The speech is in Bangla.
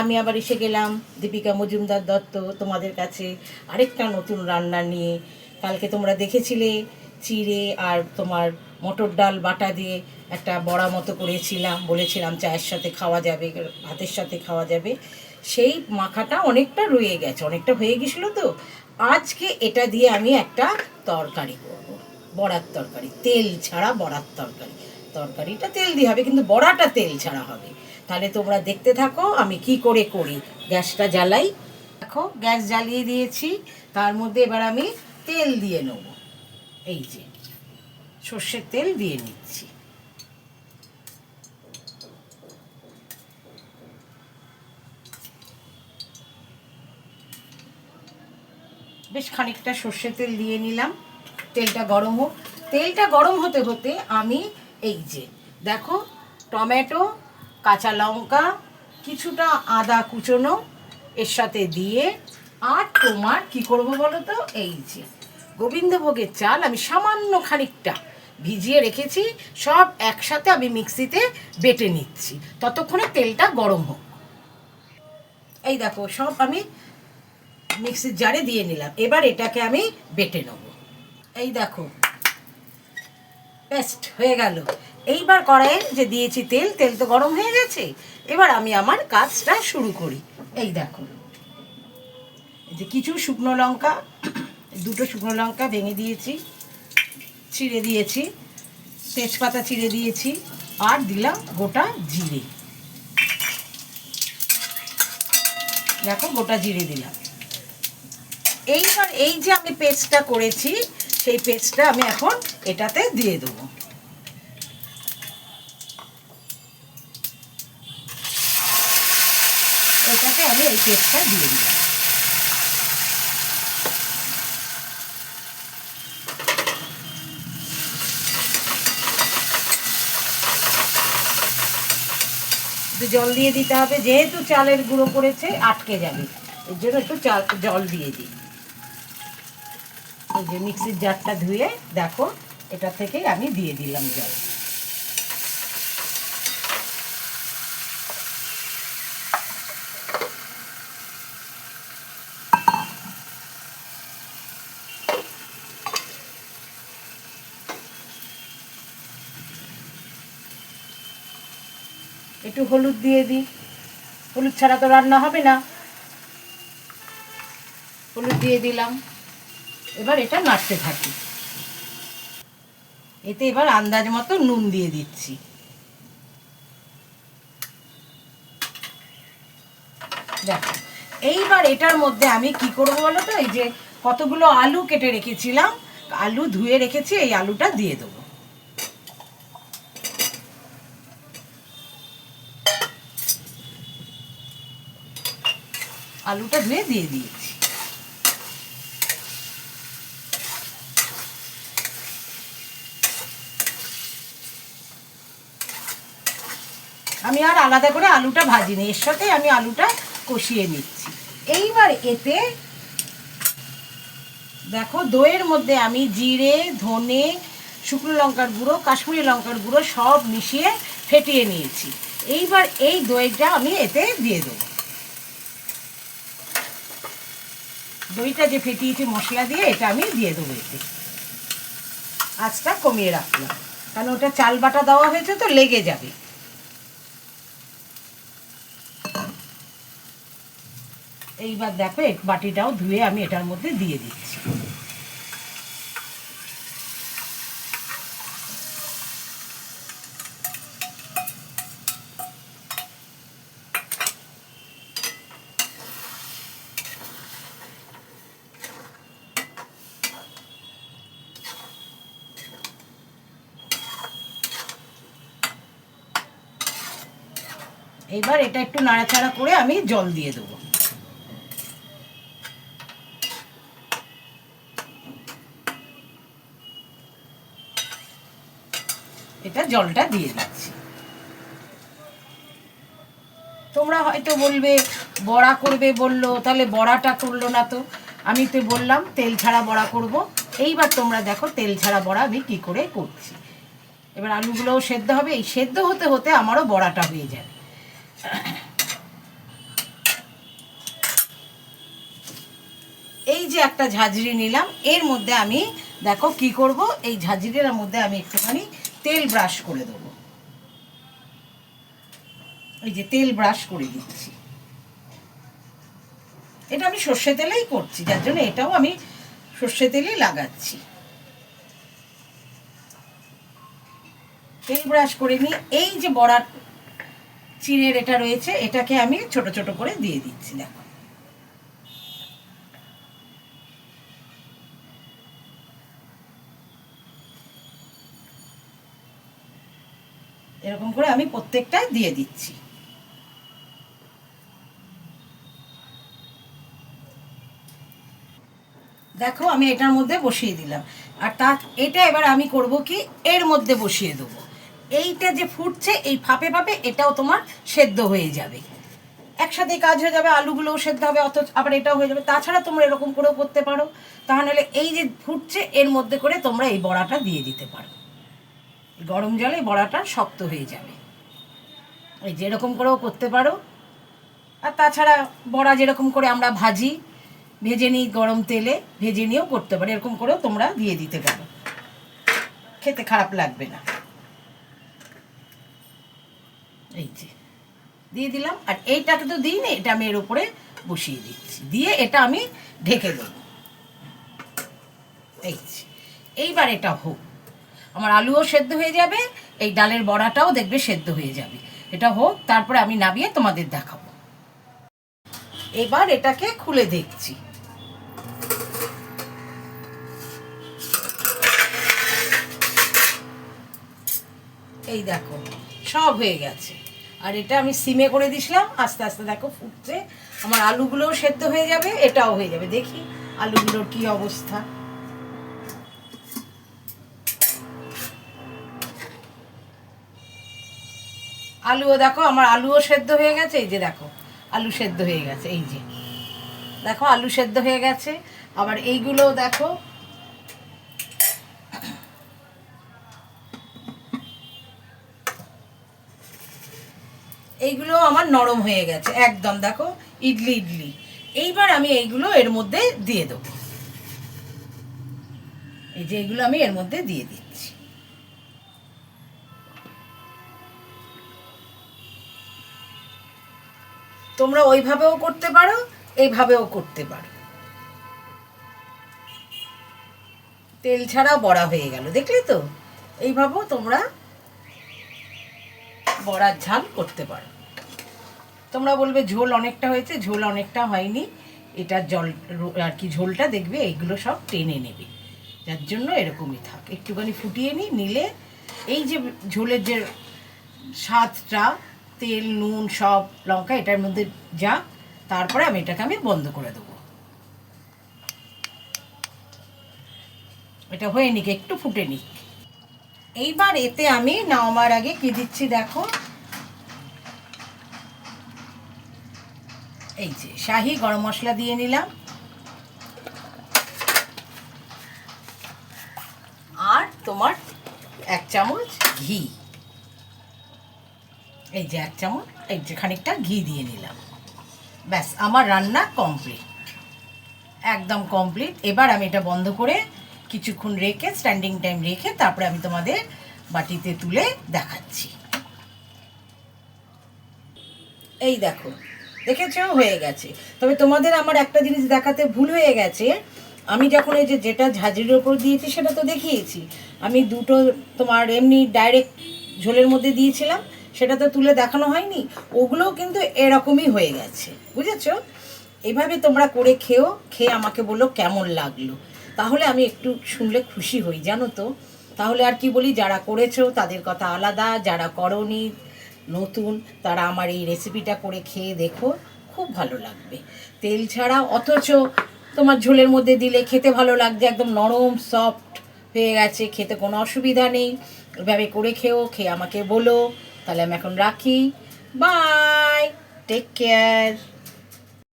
আমি আবার এসে গেলাম, দীপিকা মজুমদার দত্ত তোমাদের কাছে আরেকটা নতুন রান্না নিয়ে। কালকে তোমরা দেখেছিলে চিড়ে আর তোমার মটর ডাল বাটা দিয়ে একটা বড়া মতো করেছিলাম, বলেছিলাম চায়ের সাথে খাওয়া যাবে, ভাতের সাথে খাওয়া যাবে। সেই মাখাটা অনেকটা রয়ে গেছে, অনেকটা হয়ে গেছিল তো। আজকে এটা দিয়ে আমি একটা তরকারি করব, বড়ার তরকারি, তেল ছাড়া বড়ার তরকারি। তরকারিটা তেল দিয়ে হবে, কিন্তু বড়াটা তেল ছাড়া হবে। তাহলে তোমরা দেখতে থাকো, আমি কি করে করি। গ্যাসটা জ্বালাই। দেখো, গ্যাস জ্বালিয়ে দিয়েছি, তার মধ্যে এবার আমি তেল দিয়ে নেব। এই যে, সর্ষের তেল দিয়ে নিচ্ছি। বেশ খানিকটা সর্ষের তেল দিয়ে নিলাম। তেলটা গরম হোক। তেলটা গরম হতে হতে আমি এই যে, দেখো, টমেটো কাঁচা লঙ্কা, কিছুটা আদা কুচোনো, এর সাথে দিয়ে, আর তোমার কি করব বলো তো? এই যে, গোবিন্দভোগের চাল আমি সামান্য খানিকটা ভিজিয়ে রেখেছি, সব একসাথে আমি মিক্সিতে বেটে নিচ্ছি। ততক্ষণে তেলটা গরম হোক। এই দেখো, সব আমি মিক্সির জারে দিয়ে নিলাম। এবার এটাকে আমি বেটে নেব। এই দেখো পেস্ট হয়ে গেল। এইবার কড়াইয়ে যে দিয়েছি তেল তেল তো গরম হয়ে গেছে। এবার আমি আমার কাজটা শুরু করি। এই দেখো। যে কিছু শুকনো লঙ্কা, দুটো শুকনো লঙ্কা ভেঙে দিয়েছি চিড়ে দিয়েছি, তেজপাতা চিড়ে দিয়েছি, আর দিলাম গোটা জিরে। দেখো গোটা জিরে দিলাম। এইবার এই যে আমি পেস্টটা করেছি সেই পেস্টটা আমি এখন এটাতে দিয়ে দেবো। এটাতে আমি এই পেস্টটা দিয়ে দিলাম। একটু জল দিয়ে দিতে হবে, যেহেতু চালের গুঁড়ো করেছে, আটকে যাবে। এর জন্য একটু চাল জল দিয়ে দিই। যে মিক্সির জারটা ধুয়ে দেখো, এটা থেকে আমি দিয়ে দিলাম জল। একটু হলুদ দিয়ে দিই। হলুদ ছাড়া তো রান্না হবে না। হলুদ দিয়ে দিলাম। এবার এটা নাড়তে থাকি। এতে এবার আন্দাজ মতো নুন দিয়ে দিচ্ছি। দেখো, এইবার এটার মধ্যে আমি কি করব বলো তো? এই যে কতগুলো আলু কেটে রেখেছিলাম, আলু ধুয়ে রেখেছি, এই আলুটা দিয়ে দেবো। আলুটা ধুয়ে দিয়ে দিয়েছি। আমি আর আলাদা করে আলুটা ভাজিনি। এর সাথে আমি আলুটা কষিয়ে নিচ্ছি। এইবার এতে দেখো, দইয়ের মধ্যে আমি জিরে, ধনে, শুকনো লঙ্কার গুঁড়ো, কাশ্মীরি লঙ্কার গুঁড়ো সব মিশিয়ে ফেটিয়ে নিয়েছি। এইবার এই দইটা আমি এতে দিয়ে দেবো। দইটা যে ফেটিয়েছি মশলা দিয়ে, এটা আমি দিয়ে দেবো এতে। আঁচটা কমিয়ে রাখলাম। কারণ ওটা চাল বাটা দেওয়া হয়েছে তো, লেগে যাবে। এইবার দেখো, এক বাটিটাও ধুয়ে আমি এটার মধ্যে দিয়ে দিচ্ছি। এবার এটা একটু নাড়াচাড়া করে আমি জল দিয়ে দেবো। এটা জলটা দিয়ে দিচ্ছি। তোমরা হয়তো বলবে, বড়া করবে বলল, তাহলে বড়াটা করল না তো। আমি তো বললাম, তেল ছাড়া বড়া করব। এইবার তোমরা দেখো, তেল ছাড়া বড়া আমি কী করে করছি। এবার আলুগুলোও সেদ্ধ হবে। এই সেদ্ধ হতে হতে আমারও বড়াটা হয়ে যাবে। এই যে একটা ঝাঁঝরি নিলাম, এর মধ্যে আমি দেখো কি করব? এই ঝাঁঝরিটার মধ্যে আমি একটুখানি তেল ব্রাশ করে দেবো। এই যে তেল ব্রাশ করে দিচ্ছি। এটা আমি সর্ষে তেলেই করছি, যার জন্য এটাও আমি সর্ষে তেলেই লাগাচ্ছি। তেল ব্রাশ করে নিয়ে এই যে বড়ার চিড়ের এটা রয়েছে, এটাকে আমি ছোট ছোট করে দিয়ে দিচ্ছি, দেখো। এরকম করে আমি প্রত্যেকটাই দিয়ে দিচ্ছি। দেখো আমি এটার মধ্যে বসিয়ে দিলাম। আর তা এটা এবার আমি করব কি? এর মধ্যে বসিয়ে দেবো। এইটা যে ফুটছে, এই ফাপে ফাপে এটাও তোমার সেদ্ধ হয়ে যাবে। একসাথে কাজ হয়ে যাবে, আলুগুলোও সেদ্ধ হবে অত আবার এটাও হয়ে যাবে। তাছাড়া তোমরা এরকম করেও করতে পারো। তাহলে এই যে ফুটছে, এর মধ্যে করে তোমরা এই বড়াটা দিয়ে দিতে পারো। গরম জলে বড়াটা শক্ত হয়ে যাবে। এই যেরকম করেও করতে পারো। আর তাছাড়া বড়া যেরকম করে আমরা ভাজি, ভেজে নিই গরম তেলে, ভেজে নিয়েও করতে পারো। এরকম করেও তোমরা দিয়ে দিতে পারো। খেতে খারাপ লাগবে না। এই যে, দিয়ে দিলাম। আর এইটাকে তো দিই না, এটা আমি এর উপরে বসিয়ে দিচ্ছি। দিয়ে এটা আমি ঢেকে দেবো। এই। এইবার এটা হোক। আমার আলুও সেদ্ধ হয়ে যাবে, এই ডালের বড়াটাও দেখবে সেদ্ধ হয়ে যাবে। এটা হোক, তারপরে আমি নামিয়ে তোমাদের দেখাবো। এবার এটাকে খুলে দেখছি। এই দেখো, সব হয়ে গেছে। আর এটা আমি সিমে করে দিছিলাম, আস্তে আস্তে দেখো ফুটছে। আমার আলুগুলোও সেদ্ধ হয়ে যাবে, এটাও হয়ে যাবে। দেখি আলুগুলোর কি অবস্থা। আলুও দেখো, আমার আলুও সেদ্ধ হয়ে গেছে, এই যে দেখো, আলু সেদ্ধ হয়ে গেছে, এই যে। দেখো, আলু সেদ্ধ হয়ে গেছে, আবার এইগুলোও দেখো। এইগুলো আমার নরম হয়ে গেছে, একদম দেখো, ইডলি ইডলি। এইবার আমি এইগুলো এর মধ্যে দিয়ে দেবো। এই যে এইগুলো আমি এর মধ্যে দিয়ে দিচ্ছি। তোমরা ওইভাবেও করতে পারো, এইভাবেও করতে পারো। তেল ছাড়াও বড়া হয়ে গেল, দেখলে তো? এইভাবেও তোমরা বড়ার ঝাল করতে পারো। তোমরা বলবে, ঝোল অনেকটা হয়েছে, ঝোল অনেকটা হয়নি। এটা জল, আর কি ঝোলটা দেখবে, এইগুলো সব টেনে নেবে। যার জন্য এরকমই থাক। একটুখানি ফুটিয়ে নিই, নিলে এই যে ঝোলের যে স্বাদটা তেল, নুন সব লঙ্কা, এটার মধ্যে যা, তারপরে আমি এটাকে আমি বন্ধ করে দেবো। এটা হয়ে নিক, একটু ফুটে নিক। এইবার এতে আমি নামার আগে কি দিচ্ছি দেখো? এই যে, শাহি গরম মশলা দিয়ে নিলাম। আর তোমার এক চামচ ঘি। এই যে এক চামচ, এই যে খানিকটা ঘি দিয়ে নিলাম। ব্যাস, আমার রান্না কমপ্লিট একদম কমপ্লিট এবার আমি এটা বন্ধ করে কিছুক্ষণ রেখে স্ট্যান্ডিং টাইম রেখে তারপরে আমি তোমাদের বাটিতে তুলে দেখাচ্ছি। এই দেখো, দেখেছ? হয়ে গেছে। তবে তোমাদের আমার একটা জিনিস দেখাতে ভুল হয়ে গেছে। আমি যখন এই যে যেটা ঝাঁঝরির ওপর দিয়েছি সেটা তো দেখিয়েছি। আমি দুটো তোমার এমনি ডাইরেক্ট ঝোলের মধ্যে দিয়েছিলাম। সেটা তো তুলে দেখানো হয়নি, ওগুলোও কিন্তু এরকমই হয়ে গেছে, বুঝেছ? এভাবে তোমরা করে খেও, খেয়ে আমাকে বলো কেমন লাগল। তাহলে আমি একটু শুনলে খুশি হই, জানো তো? তাহলে আর কি বলি, যারা করেছ তাদের কথা আলাদা, যারা করনি নতুন, তারা আমার এই রেসিপিটা করে খেয়ে দেখো, খুব ভালো লাগবে। তেল ছাড়া অথচ তোমার ঝোলের মধ্যে দিলে খেতে ভালো লাগছে, একদম নরম সফট হয়ে গেছে, খেতে কোনো অসুবিধা নেই। এভাবে করে খেও, খেয়ে আমাকে বলো। তাহলে আমি এখন রাখি। Bye take care